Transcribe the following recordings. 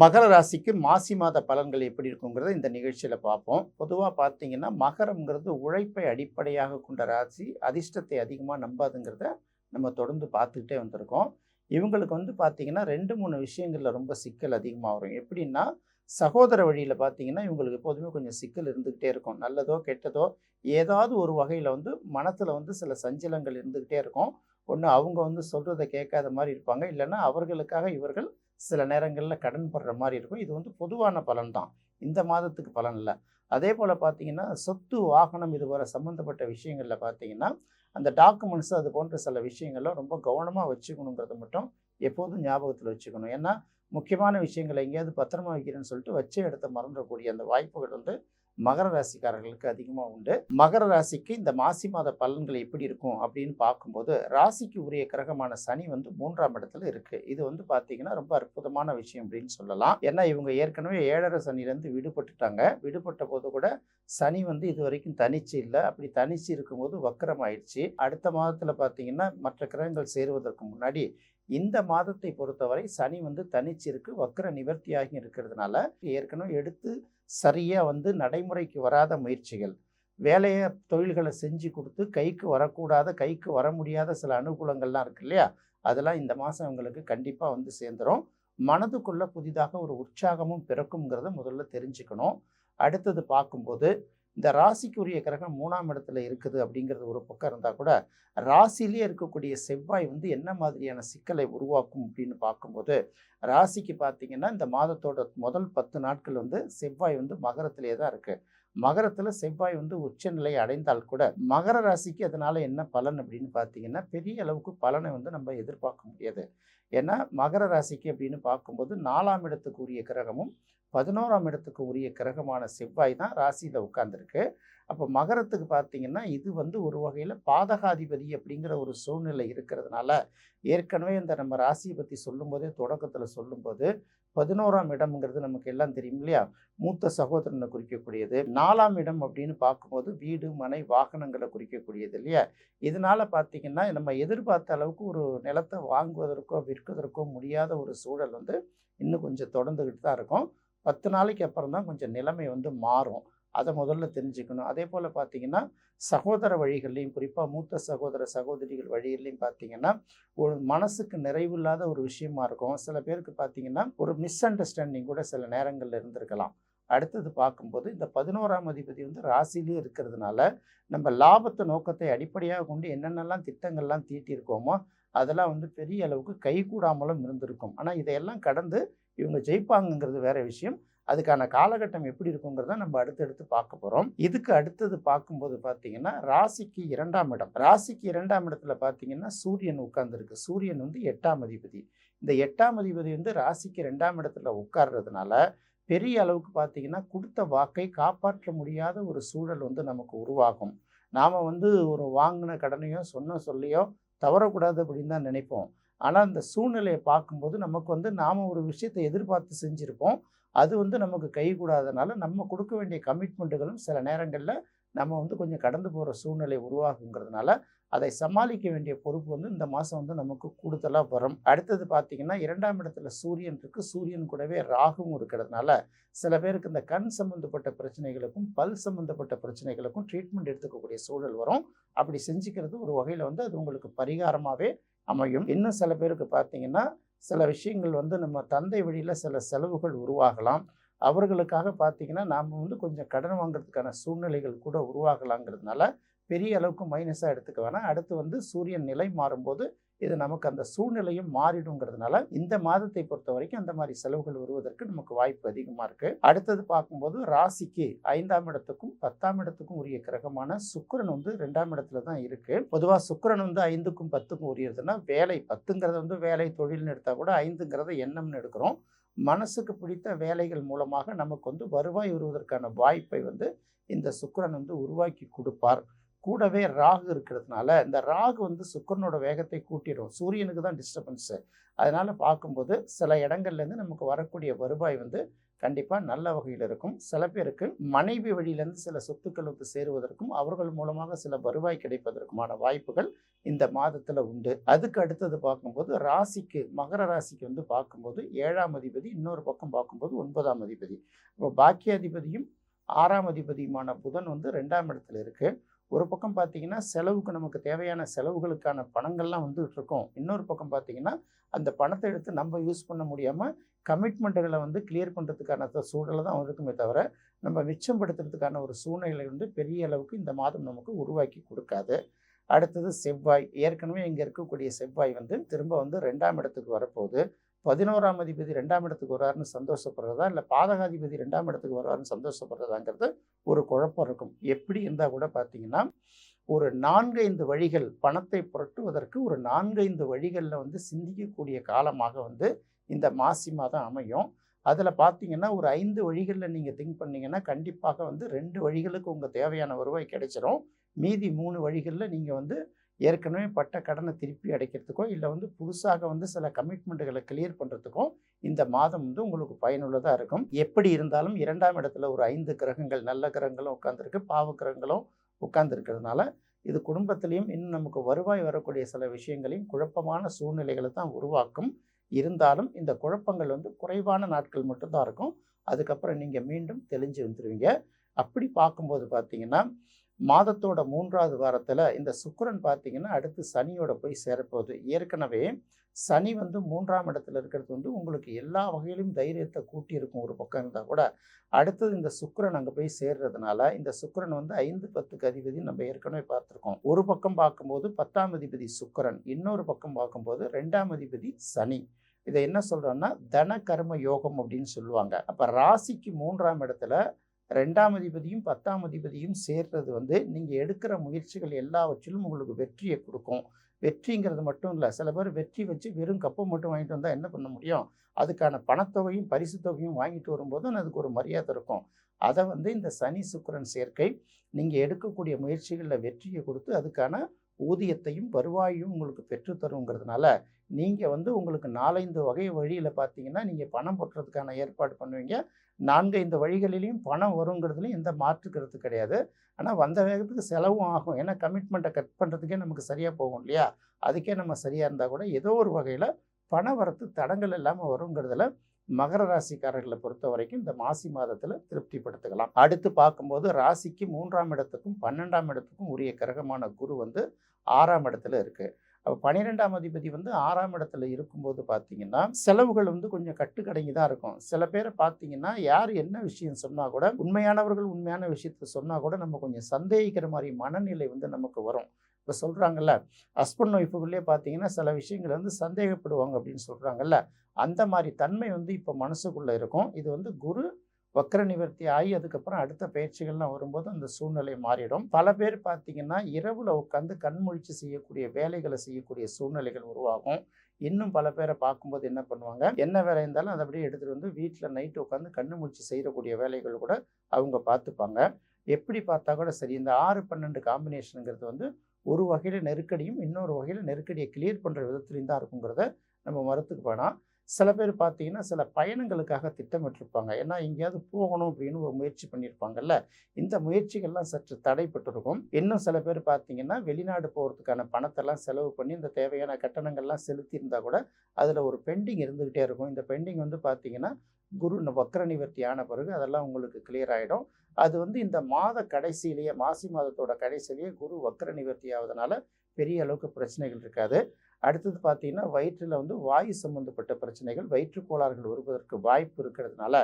மகர ராசிக்கு மாசி மாத பலன்கள் எப்படி இருக்குங்கிறத இந்த நிகழ்ச்சியில் பார்ப்போம். பொதுவாக பார்த்தீங்கன்னா மகரம்ங்கிறது உழைப்பை அடிப்படையாக கொண்ட ராசி அதிர்ஷ்டத்தை அதிகமாக நம்பாதுங்கிறத நம்ம தொடர்ந்து பார்த்துக்கிட்டே வந்திருக்கோம். இவங்களுக்கு வந்து பார்த்தீங்கன்னா ரெண்டு மூணு விஷயங்களில் ரொம்ப சிக்கல் அதிகமாக வரும். எப்படின்னா சகோதர வழியில் பார்த்தீங்கன்னா இவங்களுக்கு எப்போதுமே கொஞ்சம் சிக்கல் இருந்துக்கிட்டே இருக்கும். நல்லதோ கெட்டதோ ஏதாவது ஒரு வகையில் வந்து மனத்தில் வந்து சில சஞ்சலங்கள் இருந்துக்கிட்டே இருக்கும். ஒன்று அவங்க வந்து சொல்கிறத கேட்காத மாதிரி இருப்பாங்க. இல்லைன்னா அவர்களுக்காக இவர்கள் சில நேரங்களில் கடன் படுற மாதிரி இருக்கும். இது வந்து பொதுவான பலன் தான். இந்த மாதத்துக்கு பலன் இல்லை. அதே போல் பார்த்தீங்கன்னா சொத்து வாகனம் இதுவரை சம்மந்தப்பட்ட விஷயங்களில் பார்த்தீங்கன்னா அந்த டாக்குமெண்ட்ஸ் அது போன்ற சில விஷயங்கள்லாம் ரொம்ப கவனமாக வச்சுக்கணுங்கிறத மட்டும் எப்போதும் ஞாபகத்தில் வச்சுக்கணும். ஏன்னா முக்கியமான விஷயங்களை எங்கேயாவது பத்திரமா வைக்கிறேன்னு சொல்லிட்டு வச்ச இடத்த மறந்துடக்கூடிய அந்த வாய்ப்புகள் வந்து மகர ராசிக்காரர்களுக்கு அதிகமாக உண்டு. மகர ராசிக்கு இந்த மாசி மாத பலன்கள் எப்படி இருக்கும் அப்படின்னு பார்க்கும்போது ராசிக்கு உரிய கிரகமான சனி வந்து மூன்றாம் இடத்துல இருக்கு. இது வந்து பார்த்தீங்கன்னா ரொம்ப அற்புதமான விஷயம் அப்படின்னு சொல்லலாம். ஏன்னா இவங்க ஏற்கனவே ஏழரை சனிலேருந்து விடுபட்டுட்டாங்க. விடுபட்ட போது கூட சனி வந்து இது வரைக்கும் தனிச்சு இல்லை. அப்படி தனிச்சு இருக்கும்போது வக்கரம் ஆயிடுச்சு அடுத்த மாதத்தில் பார்த்தீங்கன்னா மற்ற கிரகங்கள் சேருவதற்கு முன்னாடி இந்த மாதத்தை பொறுத்தவரை சனி வந்து தனிச்சிருக்கு வக்கர நிவர்த்தியாகி இருக்கிறதுனால ஏற்கனவே எடுத்து சரியாக வந்து நடைமுறைக்கு வராத முயற்சிகள். வேலையை தொழில்களை செஞ்சு கொடுத்து கைக்கு வரக்கூடாத கைக்கு வர முடியாத சில அனுகூலங்கள்லாம் இருக்கு இல்லையா? அதெல்லாம் இந்த மாதம் அவங்களுக்கு கண்டிப்பாக வந்து சேர்ந்துடும் மனதுக்குள்ளே புதிதாக ஒரு உற்சாகமும் பிறக்குங்கிறத முதல்ல தெரிஞ்சுக்கணும். அடுத்தது பார்க்கும்போது இந்த ராசிக்குரிய கிரகம் மூணாம் இடத்துல இருக்குது அப்படிங்கிறது ஒரு பக்கம் இருந்தால் கூட ராசிலேயே இருக்கக்கூடிய செவ்வாய் வந்து என்ன மாதிரியான சிக்கலை உருவாக்கும் அப்படின்னு பார்க்கும்போது ராசிக்கு பார்த்தீங்கன்னா இந்த மாதத்தோட முதல் பத்து நாட்கள் வந்து செவ்வாய் வந்து மகரத்திலே தான் இருக்குது மகரத்தில் செவ்வாய் வந்து உச்சநிலை அடைந்தால் கூட மகர ராசிக்கு அதனால் என்ன பலன் அப்படின்னு பார்த்தீங்கன்னா பெரிய அளவுக்கு பலனை வந்து நம்ம எதிர்பார்க்க முடியாது. ஏன்னா மகர ராசிக்கு அப்படின்னு பார்க்கும்போது நாலாம் இடத்துக்கு உரிய கிரகமும் பதினோராம் இடத்துக்கு உரிய கிரகமான செவ்வாய் தான் ராசியில் உட்காந்துருக்கு அப்போ மகரத்துக்கு பார்த்தீங்கன்னா இது வந்து ஒரு வகையில் பாதகாதிபதி அப்படிங்கிற ஒரு சூழ்நிலை இருக்கிறதுனால ஏற்கனவே இந்த நம்ம ராசியை பற்றி சொல்லும்போதே தொடக்கத்தில் சொல்லும்போது பதினோராம் இடம்ங்கிறது நமக்கு எல்லாம் தெரியும் இல்லையா? மூத்த சகோதரனை குறிக்கக்கூடியது. நாலாம் இடம் அப்படின்னு பார்க்கும்போது வீடு மனை வாகனங்களை குறிக்கக்கூடியது இல்லையா? இதனால பார்த்தீங்கன்னா நம்ம எதிர்பார்த்த அளவுக்கு ஒரு நிலத்தை வாங்குவதற்கோ விற்கதற்கோ முடியாத ஒரு சூழல் வந்து இன்னும் கொஞ்சம் தொடர்ந்துக்கிட்டு தான் இருக்கும். பத்து நாளைக்கு அப்புறம் தான் கொஞ்சம் நிலைமை வந்து மாறும். அதை முதல்ல தெரிஞ்சுக்கணும். அதே போல் பார்த்தீங்கன்னா சகோதர வழிகள்லையும் குறிப்பாக மூத்த சகோதர சகோதரிகள் வழிகள்லையும் பார்த்தீங்கன்னா ஒரு மனசுக்கு நிறைவில்லாத ஒரு விஷயமா இருக்கும். சில பேருக்கு பார்த்தீங்கன்னா ஒரு மிஸ் அண்டர்ஸ்டாண்டிங் கூட சில நேரங்களில் இருந்திருக்கலாம். அடுத்தது பார்க்கும்போது இந்த பதினோராம் அதிபதி வந்து ராசிலேயே இருக்கிறதுனால நம்ம லாபத்தை நோக்கத்தை அடிப்படையாக கொண்டு என்னென்னலாம் திட்டங்கள்லாம் தீட்டியிருக்கோமோ அதெல்லாம் வந்து பெரிய அளவுக்கு கைகூடாமலும் இருந்திருக்கும். ஆனால் இதையெல்லாம் கடந்து இவங்க ஜெயிப்பாங்கங்கிறது வேற விஷயம். அதுக்கான காலகட்டம் எப்படி இருக்குங்கிறத நம்ம அடுத்தடுத்து பார்க்க போகிறோம் இதுக்கு அடுத்தது பார்க்கும்போது பார்த்தீங்கன்னா ராசிக்கு இரண்டாம் இடம். ராசிக்கு இரண்டாம் இடத்துல பார்த்தீங்கன்னா சூரியன் உட்கார்ந்துருக்கு. சூரியன் வந்து எட்டாம் அதிபதி. இந்த எட்டாம் அதிபதி வந்து ராசிக்கு ரெண்டாம் இடத்துல உட்கார்றதுனால பெரிய அளவுக்கு பார்த்தீங்கன்னா கொடுத்த வாக்கை காப்பாற்ற முடியாத ஒரு சூழல் வந்து நமக்கு உருவாகும். நாம் வந்து ஒரு வாங்கின கடனையோ சொன்ன சொல்லியோ தவறக்கூடாது அப்படின்னு தான் நினைப்போம். ஆனால் அந்த சூழ்நிலையை பார்க்கும்போது நமக்கு வந்து நாம் ஒரு விஷயத்தை எதிர்பார்த்து செஞ்சுருப்போம். அது வந்து நமக்கு கை கூடாதனால நம்ம கொடுக்க வேண்டிய கமிட்மெண்ட்டுகளும் சில நேரங்களில் நம்ம வந்து கொஞ்சம் கடந்து போகிற சூழ்நிலை உருவாகுங்கிறதுனால அதை சமாளிக்க வேண்டிய பொறுப்பு வந்து இந்த மாதம் வந்து நமக்கு கூடுதலாக வரும். அடுத்தது பார்த்திங்கன்னா இரண்டாம் இடத்துல சூரியன் இருக்குது சூரியன் கூடவே ராகுவும் இருக்கிறதுனால சில பேருக்கு இந்த கண் சம்மந்தப்பட்ட பிரச்சனைகளுக்கும் பல் சம்மந்தப்பட்ட பிரச்சனைகளுக்கும் ட்ரீட்மெண்ட் எடுத்துக்கக்கூடிய சூழல் வரும். அப்படி செஞ்சுக்கிறது ஒரு வகையில் வந்து அது உங்களுக்கு பரிகாரமாகவே அமையும். இன்னும் சில பேருக்கு பார்த்தீங்கன்னா சில விஷயங்கள் வந்து நம்ம தந்தை வழியில் சில செலவுகள் உருவாகலாம். அவர்களுக்காக பார்த்தீங்கன்னா நாம் வந்து கொஞ்சம் கடன் வாங்குறதுக்கான சூழ்நிலைகள் கூட உருவாகலாங்கிறதுனால பெரிய அளவுக்கு மைனஸாக எடுத்துக்க வேணாம். அடுத்து வந்து சூரியன் நிலை மாறும்போது இது நமக்கு அந்த சூழ்நிலையும் மாறிடுங்கிறதுனால இந்த மாதத்தை பொறுத்த வரைக்கும் அந்த மாதிரி செலவுகள் வருவதற்கு நமக்கு வாய்ப்பு அதிகமாக இருக்குது அடுத்தது பார்க்கும்போது ராசிக்கு ஐந்தாம் இடத்துக்கும் பத்தாம் இடத்துக்கும் உரிய கிரகமான சுக்கரன் வந்து ரெண்டாம் இடத்துல தான் இருக்குது பொதுவாக சுக்கரன் வந்து ஐந்துக்கும் பத்துக்கும் உரியதுன்னா வேலை பத்துங்கிறத வந்து வேலை தொழில்னு எடுத்தால் கூட ஐந்துங்கிறத எண்ணம்னு எடுக்கிறோம். மனசுக்கு பிடித்த வேலைகள் மூலமாக நமக்கு வந்து வருவாய் வருவதற்கான வாய்ப்பை வந்து இந்த சுக்கிரன் வந்து உருவாக்கி கொடுப்பார். கூடவே ராகு இருக்கிறதுனால இந்த ராகு வந்து சுக்கரனோட வேகத்தை கூட்டிடும் சூரியனுக்கு தான் டிஸ்டர்பன்ஸு அதனால் பார்க்கும்போது சில இடங்கள்லேருந்து நமக்கு வரக்கூடிய வருவாய் வந்து கண்டிப்பாக நல்ல வகையில் இருக்கும். சில பேருக்கு மனைவி வழியிலேருந்து சில சொத்துக்கள் வந்து சேருவதற்கும் அவர்கள் மூலமாக சில வருவாய் கிடைப்பதற்குமான வாய்ப்புகள் இந்த மாதத்தில் உண்டு. அதுக்கு அடுத்தது பார்க்கும்போது ராசிக்கு மகர ராசிக்கு வந்து பார்க்கும்போது ஏழாம் அதிபதி இன்னொரு பக்கம் பார்க்கும்போது ஒன்பதாம் அதிபதி. இப்போ பாக்கியாதிபதியும் ஆறாம் அதிபதியுமான புதன் வந்து ரெண்டாம் இடத்துல இருக்குது ஒரு பக்கம் பார்த்தீங்கன்னா செலவுக்கு நமக்கு தேவையான செலவுகளுக்கான பணங்கள்லாம் வந்துகிட்டு இருக்கும் இன்னொரு பக்கம் பார்த்தீங்கன்னா அந்த பணத்தை எடுத்து நம்ம யூஸ் பண்ண முடியாமல் கமிட்மெண்ட்டுகளை வந்து கிளியர் பண்ணுறதுக்கான சூழலை தான் இருக்குமே தவிர நம்ம மிச்சப்படுத்துறதுக்கான ஒரு சூழ்நிலை வந்து பெரிய அளவுக்கு இந்த மாதம் நமக்கு உருவாக்கி கொடுக்காது. அடுத்தது செவ்வாய். ஏற்கனவே இங்கே இருக்கக்கூடிய செவ்வாய் வந்து திரும்ப வந்து ரெண்டாம் இடத்துக்கு வரப்போகுது. பதினோராம் அதிபதி ரெண்டாம் இடத்துக்கு வராருன்னு சந்தோஷப்படுறதா? இல்லை பாதகாதிபதி ரெண்டாம் இடத்துக்கு வர்றாருன்னு சந்தோஷப்படுறதாங்கிறது ஒரு குழப்பம் இருக்கும். எப்படி இருந்தால் கூட பார்த்தீங்கன்னா ஒரு நான்கைந்து வழிகள் பணத்தை புரட்டுவதற்கு ஒரு நான்கைந்து வழிகளில் வந்து சிந்திக்கக்கூடிய காலமாக வந்து இந்த மாசி மாதம் அமையும். அதில் பார்த்தீங்கன்னா ஒரு ஐந்து வழிகளில் நீங்கள் திங்க் பண்ணீங்கன்னா கண்டிப்பாக வந்து ரெண்டு வழிகளுக்கு உங்கள் தேவையான வருவாய் கிடைச்சிரும். மீதி மூணு வழிகளில் நீங்கள் வந்து ஏற்கனவே பட்ட கடனை திருப்பி அடைக்கிறதுக்கோ இல்லை வந்து புதுசாக வந்து சில கமிட்மெண்ட்டுகளை கிளியர் பண்ணுறதுக்கும் இந்த மாதம் வந்து உங்களுக்கு பயனுள்ளதாக இருக்கும். எப்படி இருந்தாலும் இரண்டாம் இடத்துல ஒரு ஐந்து கிரகங்கள் நல்ல கிரகங்களும் உட்காந்துருக்கு பாவ கிரகங்களும் உட்காந்துருக்கிறதுனால இது குடும்பத்திலையும் இன்னும் நமக்கு வருவாய் வரக்கூடிய சில விஷயங்களையும் குழப்பமான சூழ்நிலைகளை தான் உருவாக்கும். இருந்தாலும் இந்த குழப்பங்கள் வந்து குறைவான நாட்கள் மட்டும்தான் இருக்கும். அதுக்கப்புறம் நீங்கள் மீண்டும் தெளிஞ்சு வந்துடுவீங்க அப்படி பார்க்கும்போது பார்த்தீங்கன்னா மாதத்தோட மூன்றாவது வாரத்தில் இந்த சுக்கரன் பார்த்தீங்கன்னா அடுத்து சனியோட போய் சேரப்போகுது. ஏற்கனவே சனி வந்து மூன்றாம் இடத்துல இருக்கிறது வந்து உங்களுக்கு எல்லா வகையிலும் தைரியத்தை கூட்டியிருக்கும் ஒரு பக்கம் இருந்தால் கூட அடுத்தது இந்த சுக்கரன் அங்கே போய் சேர்றதுனால இந்த சுக்கிரன் வந்து ஐந்து பத்துக்கு அதிபதி நம்ம ஏற்கனவே பார்த்துருக்கோம். ஒரு பக்கம் பார்க்கும்போது பத்தாம் அதிபதி சுக்கிரன் இன்னொரு பக்கம் பார்க்கும்போது ரெண்டாம் அதிபதி சனி. இதை என்ன சொல்கிறோன்னா தன கர்ம யோகம் அப்படின்னு சொல்லுவாங்க. அப்போ ராசிக்கு மூன்றாம் இடத்துல ரெண்டாம் அதிபதியும் பத்தாம் அதிபதியும் சேர்றது வந்து நீங்கள் எடுக்கிற முயற்சிகள் எல்லாவற்றிலும் உங்களுக்கு வெற்றியை கொடுக்கும். வெற்றிங்கிறது மட்டும் இல்லை சில பேர் வெற்றி வச்சு வெறும் கப்பை மட்டும் வாங்கிட்டு வந்தால் என்ன பண்ண முடியும்? அதுக்கான பணத்தொகையும் பரிசு தொகையும் வாங்கிட்டு வரும்போது அதுக்கு ஒரு மரியாதை இருக்கும். அதை வந்து இந்த சனி சுக்கிரன் சேர்க்கை நீங்கள் எடுக்கக்கூடிய முயற்சிகளில் வெற்றியை கொடுத்து அதுக்கான ஊதியத்தையும் வருவாயும் உங்களுக்கு பெற்றுத்தருங்கிறதுனால நீங்கள் வந்து உங்களுக்கு நாலஞ்சு வகை வழியில் பார்த்தீங்கன்னா நீங்கள் பணம் போட்டுறதுக்கான ஏற்பாடு பண்ணுவீங்க. நான்கு இந்த வழிகளிலையும் பணம் வருங்கிறதுலையும் எந்த மாற்று கருத்து கிடையாது. ஆனால் வந்த வேகத்துக்கு செலவும் ஆகும். ஏன்னா கமிட்மெண்ட்டை கட் பண்ணுறதுக்கே நமக்கு சரியாக போகும் இல்லையா? அதுக்கே நம்ம சரியாக இருந்தால் கூட ஏதோ ஒரு வகையில் பண வரத்து தடங்கள் இல்லாமல் வருங்கிறதுல மகர ராசிக்காரர்களை பொறுத்த வரைக்கும் இந்த மாசி மாதத்தில் திருப்திப்படுத்திக்கலாம். அடுத்து பார்க்கும்போது ராசிக்கு மூன்றாம் இடத்துக்கும் பன்னெண்டாம் இடத்துக்கும் உரிய கிரகமான குரு வந்து ஆறாம் இடத்துல இருக்குது அப்போ பன்னிரெண்டாம் அதிபதி வந்து ஆறாம் இடத்துல இருக்கும்போது பார்த்தீங்கன்னா செலவுகள் வந்து கொஞ்சம் கட்டுக்கடங்கி தான் இருக்கும். சில பேரை பார்த்தீங்கன்னா யார் என்ன விஷயம் சொன்னால் கூட உண்மையானவர்கள் உண்மையான விஷயத்த சொன்னால் கூட நம்ம கொஞ்சம் சந்தேகிக்கிற மாதிரி மனநிலை வந்து நமக்கு வரும். இப்போ சொல்கிறாங்கல்ல ஹஸ்பண்ட் ஒய்ஃபுக்குள்ளே பார்த்தீங்கன்னா சில விஷயங்கள் வந்து சந்தேகப்படுவாங்க அப்படின்னு சொல்கிறாங்கல்ல அந்த மாதிரி தன்மை வந்து இப்போ மனசுக்குள்ளே இருக்கும். இது வந்து குரு வக்கர நிவர்த்தி ஆகி அதுக்கப்புறம் அடுத்த பயிற்சிகள்லாம் வரும்போது அந்த சூழ்நிலை மாறிடும். பல பேர் பார்த்தீங்கன்னா இரவில் உட்காந்து கண்மொழிச்சு செய்யக்கூடிய வேலைகளை செய்யக்கூடிய சூழ்நிலைகள் உருவாகும். இன்னும் பல பேரை பார்க்கும்போது என்ன பண்ணுவாங்க? என்ன வேலை இருந்தாலும் அதை அப்படியே எடுத்துகிட்டு வந்து வீட்டில் நைட்டு உட்காந்து கண்ணு முழிச்சு செய்யக்கூடிய வேலைகள் கூட அவங்க பார்த்துப்பாங்க. எப்படி பார்த்தா கூட சரி இந்த ஆறு பன்னெண்டு காம்பினேஷனுங்கிறது வந்து ஒரு வகையில் நெருக்கடியும் இன்னொரு வகையில் நெருக்கடியை கிளியர் பண்ணுற விதத்துலையும் தான் இருக்குங்கிறத நம்ம மறுத்துக்கு போனால் சில பேர் பார்த்தீங்கன்னா சில பயணங்களுக்காக திட்டமிட்டிருப்பாங்க. ஏன்னா எங்கேயாவது போகணும் அப்படின்னு ஒரு முயற்சி பண்ணியிருப்பாங்கல்ல. இந்த முயற்சிகள்லாம் சற்று தடைப்பட்டிருக்கும். இன்னும் சில பேர் பார்த்தீங்கன்னா வெளிநாடு போகிறதுக்கான பணத்தெல்லாம் செலவு பண்ணி இந்த தேவையான கட்டணங்கள்லாம் செலுத்தியிருந்தா கூட அதில் ஒரு பெண்டிங் இருந்துக்கிட்டே இருக்கும். இந்த பெண்டிங் வந்து பார்த்தீங்கன்னா குரு வக்கர நிவர்த்தி ஆன பிறகு அதெல்லாம் உங்களுக்கு கிளியர் ஆகிடும் அது வந்து இந்த மாத கடைசியிலேயே மாசி மாதத்தோட கடைசியிலேயே குரு வக்கர நிவர்த்தி ஆகுதுனால பெரிய அளவுக்கு பிரச்சனைகள் இருக்காது. அடுத்தது பார்த்தீங்கன்னா வயிற்றில் வந்து வாயு சம்மந்தப்பட்ட பிரச்சனைகள் வயிற்று கோளாறுகள் வருவதற்கு வாய்ப்பு இருக்கிறதுனால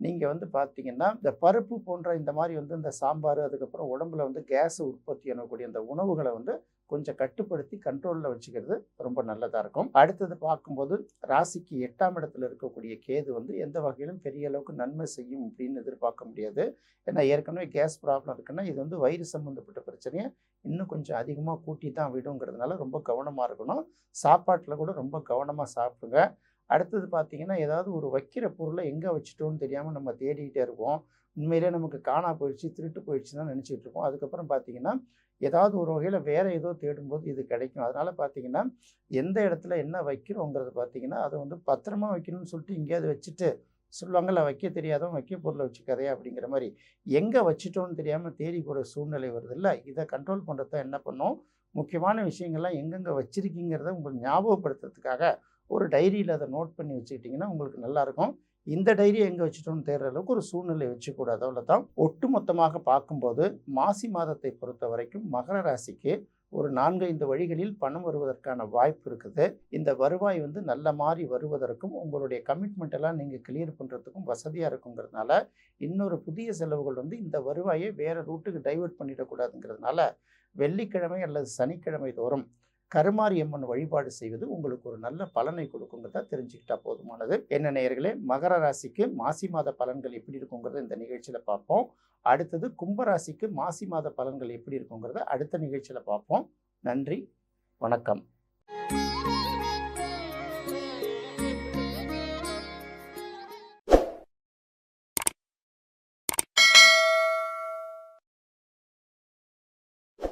நீங்கள் வந்து பார்த்தீங்கன்னா இந்த பருப்பு போன்ற இந்த மாதிரி வந்து இந்த சாம்பார் அதுக்கப்புறம் உடம்புல வந்து கேஸ் உற்பத்தி பண்ணக்கூடிய அந்த உணவுகளை வந்து கொஞ்சம் கட்டுப்படுத்தி கண்ட்ரோலில் வச்சுக்கிறது ரொம்ப நல்லதாக இருக்கும். அடுத்தது பார்க்கும்போது ராசிக்கு எட்டாம் இடத்துல இருக்கக்கூடிய கேது வந்து எந்த வகையிலும் பெரிய அளவுக்கு நன்மை செய்யும் அப்படின்னு எதிர்பார்க்க முடியாது. ஏன்னா ஏற்கனவே கேஸ் ப்ராப்ளம் இருக்குன்னா இது வந்து வயிறு சம்மந்தப்பட்ட பிரச்சனையை இன்னும் கொஞ்சம் அதிகமாக கூட்டி தான் விடுங்கிறதுனால ரொம்ப கவனமாக இருக்கணும். சாப்பாட்டில் கூட ரொம்ப கவனமாக சாப்பிடுங்க. அடுத்தது பார்த்தீங்கன்னா ஏதாவது ஒரு வைக்கிற பொருளை எங்கே வச்சுட்டோன்னு தெரியாமல் நம்ம தேடிக்கிட்டே இருப்போம். உண்மையிலே நமக்கு காணா போயிடுச்சு திருட்டு போயிடுச்சுன்னு தான் நினச்சிட்டு இருப்போம். அதுக்கப்புறம் பார்த்தீங்கன்னா ஏதாவது ஒரு வகையில் வேறு ஏதோ தேடும்போது இது கிடைக்கும். அதனால் பார்த்தீங்கன்னா எந்த இடத்துல என்ன வைக்கிறோங்கிறது பார்த்தீங்கன்னா அதை வந்து பத்திரமா வைக்கணும்னு சொல்லிட்டு எங்கேயாவது வச்சுட்டு சொல்லுவாங்கல்ல வைக்க தெரியாதவன் வைக்க பொருளை வச்சுக்கதையா அப்படிங்கிற மாதிரி. எங்கே வச்சுட்டோன்னு தெரியாமல் தேடி போகிற சூழ்நிலை வருது இல்லை இதை கண்ட்ரோல் பண்ணுறது என்ன பண்ணும்? முக்கியமான விஷயங்கள்லாம் எங்கெங்கே வச்சுருக்கீங்கிறத உங்களுக்கு ஞாபகப்படுத்துறதுக்காக ஒரு டைரியில் அதை நோட் பண்ணி வச்சுக்கிட்டிங்கன்னா உங்களுக்கு நல்லாயிருக்கும் இந்த டைரியை எங்கே வச்சுட்டோம்னு தேடுற அளவுக்கு ஒரு சூழ்நிலை வச்சுக்கூடாது. அவ்வளோதான் ஒட்டுமொத்தமாக பார்க்கும்போது மாசி மாதத்தை பொறுத்த வரைக்கும் மகர ராசிக்கு ஒரு நான்கு ஐந்து வழிகளில் பணம் வருவதற்கான வாய்ப்பு இருக்குது. இந்த வருவாய் வந்து நல்ல மாதிரி வருவதற்கும் உங்களுடைய கமிட்மெண்ட் எல்லாம் நீங்கள் கிளியர் பண்ணுறதுக்கும் வசதியாக இருக்குங்கிறதுனால இன்னொரு புதிய செலவுகள் வந்து இந்த வருவாயை வேறு ரூட்டுக்கு டைவெர்ட் பண்ணிடக்கூடாதுங்கிறதுனால வெள்ளிக்கிழமை அல்லது சனிக்கிழமை தோறும் கருமாரியம்மன் வழிபாடு செய்வது உங்களுக்கு ஒரு நல்ல பலனை கொடுக்குங்கிறத தெரிஞ்சுக்கிட்டா போதுமானது. என்ன நேயர்களே மகர ராசிக்கு மாசி மாத பலன்கள் எப்படி இருக்குங்கிறத இந்த நிகழ்ச்சியில் பார்ப்போம். அடுத்தது கும்பராசிக்கு மாசி மாத பலன்கள் எப்படி இருக்குங்கிறத அடுத்த நிகழ்ச்சியில் பார்ப்போம். நன்றி வணக்கம்.